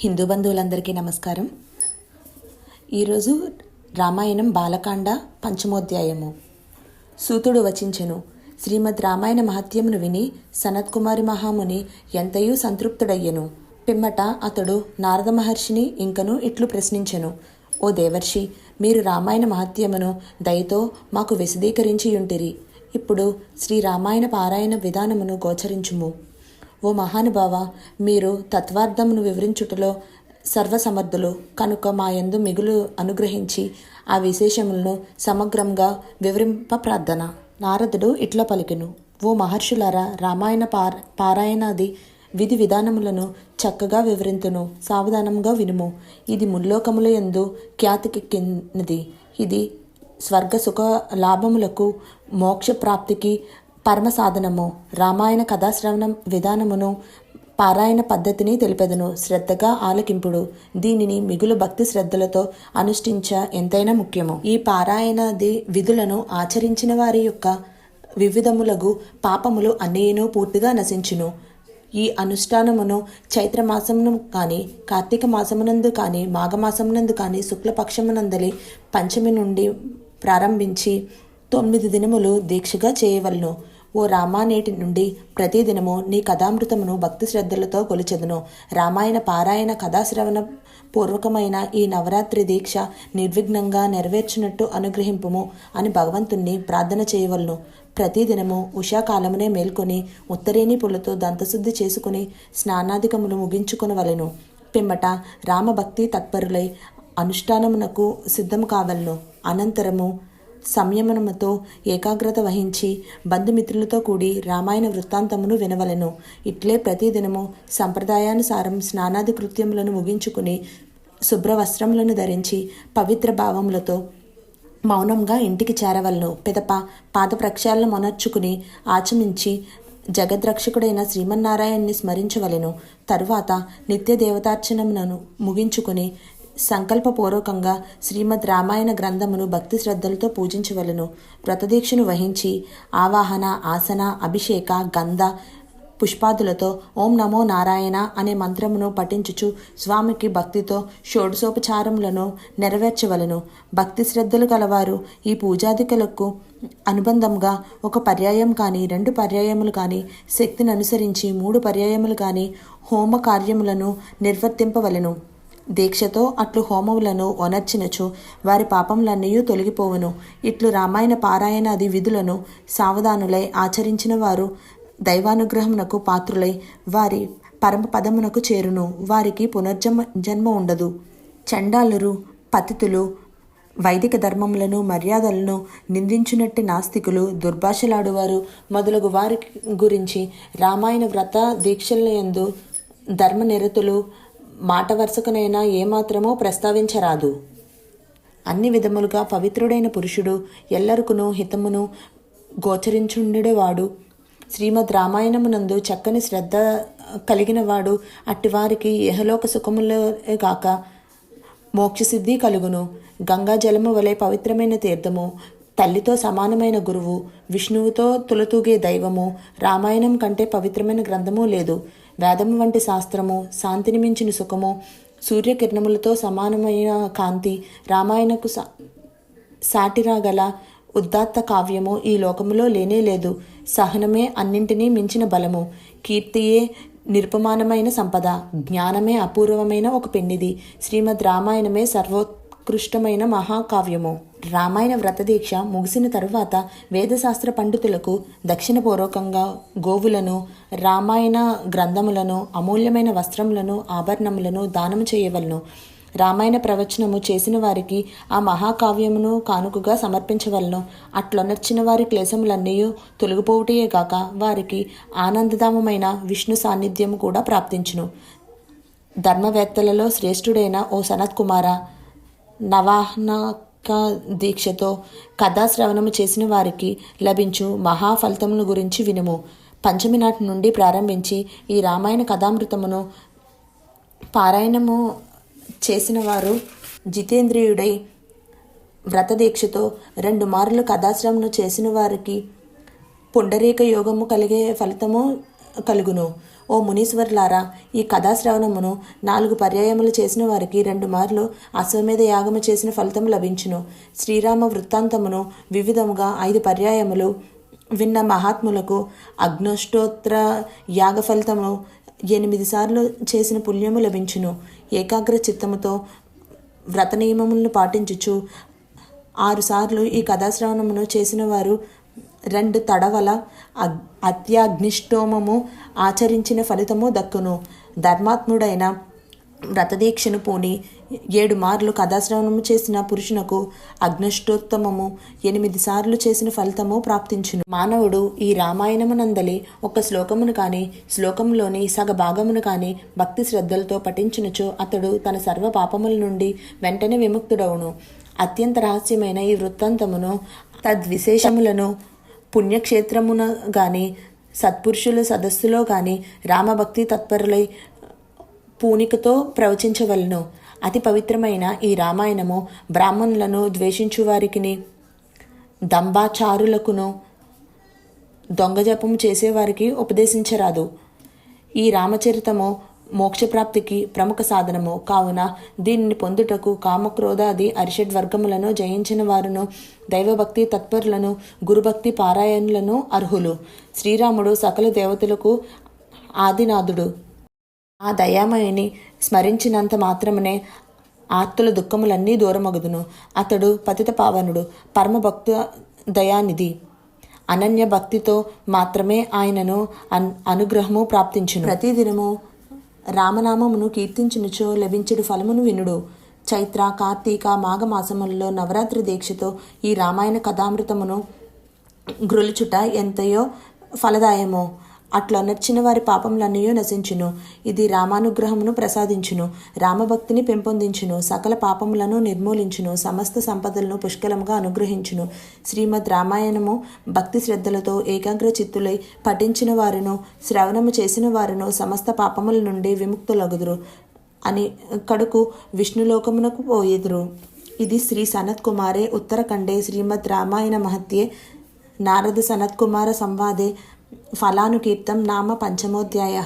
హిందూ బంధువులందరికీ నమస్కారం. ఈరోజు రామాయణం బాలకాండ పంచమోధ్యాయము. సూతుడు వచించెను శ్రీమద్ రామాయణ మహత్యమును విని సనత్కుమారి మహాముని ఎంతయూ సంతృప్తుడయ్యెను. పిమ్మట అతడు నారద మహర్షిని ఇంకను ఇట్లు ప్రశ్నించెను. ఓ దేవర్షి మీరు రామాయణ మహత్యమును దయతో మాకు విశదీకరించియుంటిరి. ఇప్పుడు శ్రీ రామాయణ పారాయణ విధానమును గోచరించుము. ఓ మహానుభావ మీరు తత్వార్థమును వివరించుటలో సర్వసమర్థులు. కనుక మా యందు మిగులు అనుగ్రహించి ఆ విశేషములను సమగ్రంగా వివరింప ప్రార్థన. నారదుడు ఇట్లా పలికెను. ఓ మహర్షులారా రామాయణ పార పారాయణాది విధి విధానములను చక్కగా వివరింతును. సావధానంగా వినుము. ఇది ముల్లోకముల యందు ఖ్యాతికెక్కినది. ఇది స్వర్గ సుఖ లాభములకు మోక్ష ప్రాప్తికి పరమ సాధనము రామాయణ కథాశ్రవణం విధానమును పారాయణ పద్ధతిని తెలిపెదను. శ్రద్ధగా ఆలకింపుడు. దీనిని మిగులు భక్తి శ్రద్ధలతో అనుష్ఠించ ఎంతైనా ముఖ్యము. ఈ పారాయణది విధులను ఆచరించిన వారి యొక్క వివిధములగు పాపములు అన్నియును పూర్తిగా నశించును. ఈ అనుష్ఠానమును చైత్రమాసమును కానీ కార్తీక మాసమునందు కానీ మాఘమాసమునందు కానీ శుక్లపక్షమునందలి పంచమి నుండి ప్రారంభించి తొమ్మిది దినములు దీక్షగా చేయవలను. ఓ రామానేటి నుండి ప్రతిదినము నీ కథామృతమును భక్తి శ్రద్ధలతో కొలిచెదను. రామాయణ పారాయణ కథాశ్రవణ పూర్వకమైన ఈ నవరాత్రి దీక్ష నిర్విఘ్నంగా నెరవేర్చినట్టు అనుగ్రహింపుము అని భగవంతుణ్ణి ప్రార్థన చేయవలను. ప్రతిదినము ఉషాకాలమునే మేల్కొని ఉత్తరేణి పుల్లతో దంతశుద్ధి చేసుకుని స్నానాధికములు ముగించుకునవలెను. పిమ్మట రామభక్తి తత్పరులై అనుష్ఠానమునకు సిద్ధము కావలను. అనంతరము సంయమనముతో ఏకాగ్రత వహించి బంధుమిత్రులతో కూడి రామాయణ వృత్తాంతమును వినవలెను. ఇట్లే ప్రతిదినము సంప్రదాయానుసారం స్నానాది కృత్యములను ముగించుకుని శుభ్ర వస్త్రములను ధరించి పవిత్ర భావములతో మౌనంగా ఇంటికి చేరవలను. పిదప పాద ప్రక్షాళన మొనర్చుకుని ఆచమించి జగద్రక్షకుడైన శ్రీమన్నారాయణ్ణి స్మరించవలెను. తరువాత నిత్య దేవతార్చనములను ముగించుకుని సంకల్పపూర్వకంగా శ్రీమద్ రామాయణ గ్రంథమును భక్తి శ్రద్ధలతో పూజించవలను. వ్రతదీక్షను వహించి ఆవాహన ఆసన అభిషేక గంధ పుష్పాదులతో ఓం నమో నారాయణ అనే మంత్రమును పఠించుచు స్వామికి భక్తితో షోడశోపచారములను నెరవేర్చవలను. భక్తి శ్రద్ధలు కలవారు ఈ పూజాదికలకు అనుబంధంగా ఒక పర్యాయం కానీ రెండు పర్యాయములు కానీ శక్తిని అనుసరించి మూడు పర్యాయములు కానీ హోమ కార్యములను నిర్వర్తింపవలెను. దీక్షతో అట్లు హోమములను ఒనర్చినచు వారి పాపములన్నీ తొలగిపోవును. ఇట్లు రామాయణ పారాయణాది విధులను సావధానులై ఆచరించిన వారు దైవానుగ్రహమునకు పాత్రులై వారి పరమ పదమునకు చేరును. వారికి పునర్జన్మ జన్మ ఉండదు. చండాలురు పతితులు వైదిక ధర్మములను మర్యాదలను నిందించునట్టి నాస్తికులు దుర్భాషలాడువారు. మొదలగు వారి గురించి రామాయణ వ్రత దీక్షలయందు ధర్మనిరతులు మాట వరుసకునైనా ఏమాత్రమూ ప్రస్తావించరాదు. అన్ని విధములుగా పవిత్రుడైన పురుషుడు ఎల్లరుకును హితమును గోచరించుండేవాడు. శ్రీమద్ రామాయణమునందు చక్కని శ్రద్ధ కలిగినవాడు అట్టివారికి ఇహలోక సుఖములే గాక మోక్షసిద్ధి కలుగును. గంగా జలము వలె పవిత్రమైన తీర్థము తల్లితో సమానమైన గురువు విష్ణువుతో తులతూగే దైవము రామాయణం కంటే పవిత్రమైన గ్రంథము లేదు. వేదము వంటి శాస్త్రము శాంతిని మించిన సుఖము సూర్యకిరణములతో సమానమైన కాంతి రామాయణకు సా సాటిరాగల ఉద్దాత్త కావ్యము ఈ లోకములో లేనే లేదు. సహనమే అన్నింటినీ మించిన బలము. కీర్తియే నిరుపమానమైన సంపద. జ్ఞానమే అపూర్వమైన ఒక పెన్నిది శ్రీమద్ రామాయణమే సర్వో ఉత్కృష్టమైన మహాకావ్యము. రామాయణ వ్రతదీక్ష ముగిసిన తరువాత వేదశాస్త్ర పండితులకు దక్షిణపూర్వకంగా గోవులను రామాయణ గ్రంథములను అమూల్యమైన వస్త్రములను ఆభరణములను దానము చేయవలను. రామాయణ ప్రవచనము చేసిన వారికి ఆ మహాకావ్యమును కానుకగా సమర్పించవలను. అట్లొనర్చిన వారి క్లేశములన్నీ తొలగిపోవుటయే గాక వారికి ఆనందదామమైన విష్ణు సాన్నిధ్యము కూడా ప్రాప్తించును. ధర్మవేత్తలలో శ్రేష్ఠుడైన ఓ సనత్ కుమార నవాహనక దీక్షతో కథాశ్రవణము చేసిన వారికి లభించు మహాఫలితముల గురించి వినుము. పంచమి నాటి నుండి ప్రారంభించి ఈ రామాయణ కథామృతమును పారాయణము చేసిన వారు జితేంద్రియుడై వ్రతదీక్షతో రెండు మార్లు కథాశ్రమను చేసిన వారికి పుండరీక యోగము కలిగే ఫలితము కలుగును. ఓ మునీశ్వర్లారా ఈ కథాశ్రవణమును నాలుగు పర్యాయములు చేసిన వారికి రెండు మార్లు అశ్వమేధ యాగము చేసిన ఫలితం లభించును. శ్రీరామ వృత్తాంతమును వివిధముగా ఐదు పర్యాయములు విన్న మహాత్ములకు అగ్నోష్టోత్ర యాగ ఫలితము ఎనిమిది సార్లు చేసిన పుణ్యము లభించును. ఏకాగ్ర చిత్తముతో వ్రత నియమములను పాటించుచు ఆరుసార్లు ఈ కథాశ్రవణమును చేసిన వారు రెండు తడవల అత్యాగ్నిష్టోమము ఆచరించిన ఫలితము దక్కును. ధర్మాత్ముడైన వ్రతదీక్షను పూని ఏడు మార్లు కథాశ్రవణము చేసిన పురుషునకు అగ్నిష్టోత్తమము ఎనిమిది సార్లు చేసిన ఫలితము ప్రాప్తించును. మానవుడు ఈ రామాయణమునందలి ఒక శ్లోకమును కాని శ్లోకంలోని సగ భాగమును కాని భక్తి శ్రద్ధలతో పఠించునుచో అతడు తన సర్వ పాపముల నుండి వెంటనే విముక్తుడవును. అత్యంత రహస్యమైన ఈ వృత్తాంతమును తద్విశేషములను పుణ్యక్షేత్రమున గాని సత్పురుషుల సదస్సులో గాని రామభక్తి తత్పరులై పూనికతో ప్రవచించవలను. అతి పవిత్రమైన ఈ రామాయణము బ్రాహ్మణులను ద్వేషించు వారికిని దంబాచారులకును దొంగజపము చేసేవారికి ఉపదేశించరాదు. ఈ రామచరితము మోక్షప్రాప్తికి ప్రముఖ సాధనము. కావున దీనిని పొందుటకు కామక్రోధాది అరిషడ్ వర్గములను జయించిన వారును దైవభక్తి తత్పరులను గురుభక్తి పారాయణులను అర్హులు. శ్రీరాముడు సకల దేవతలకు ఆదినాథుడు. ఆ దయామయుని స్మరించినంత మాత్రమునే ఆర్తుల దుఃఖములన్నీ దూరమగుదును. అతడు పతిత పావనుడు పరమభక్తు దయానిధి. అనన్య భక్తితో మాత్రమే ఆయనను అన్ అనుగ్రహము ప్రాప్తించును. ప్రతిదినము రామనామమును కీర్తించునుచో లభించుడు ఫలమును వినుడు. చైత్ర కార్తీక మాఘమాసములలో నవరాత్రి దీక్షతో ఈ రామాయణ కథామృతమును గ్రులుచుట ఎంతయో ఫలదాయమో. అట్లా నచ్చిన వారి పాపములన్నయో నశించును. ఇది రామానుగ్రహమును ప్రసాదించును. రామభక్తిని పెంపొందించును. సకల పాపములను నిర్మూలించును. సమస్త సంపదలను పుష్కలంగా అనుగ్రహించును. శ్రీమద్ రామాయణము భక్తి శ్రద్ధలతో ఏకాగ్ర చిత్తులై పఠించిన వారును శ్రవణము చేసిన వారును సమస్త పాపముల నుండి విముక్తులగుదురు అని కడుకు విష్ణులోకమునకు పోయేదురు. ఇది శ్రీ సనత్ కుమారే ఉత్తరఖండే శ్రీమద్ రామాయణ మహత్యే. నారద సనత్ కుమార సంవాదే ఫలానుకీర్తం నామ పంచమోధ్యాయ.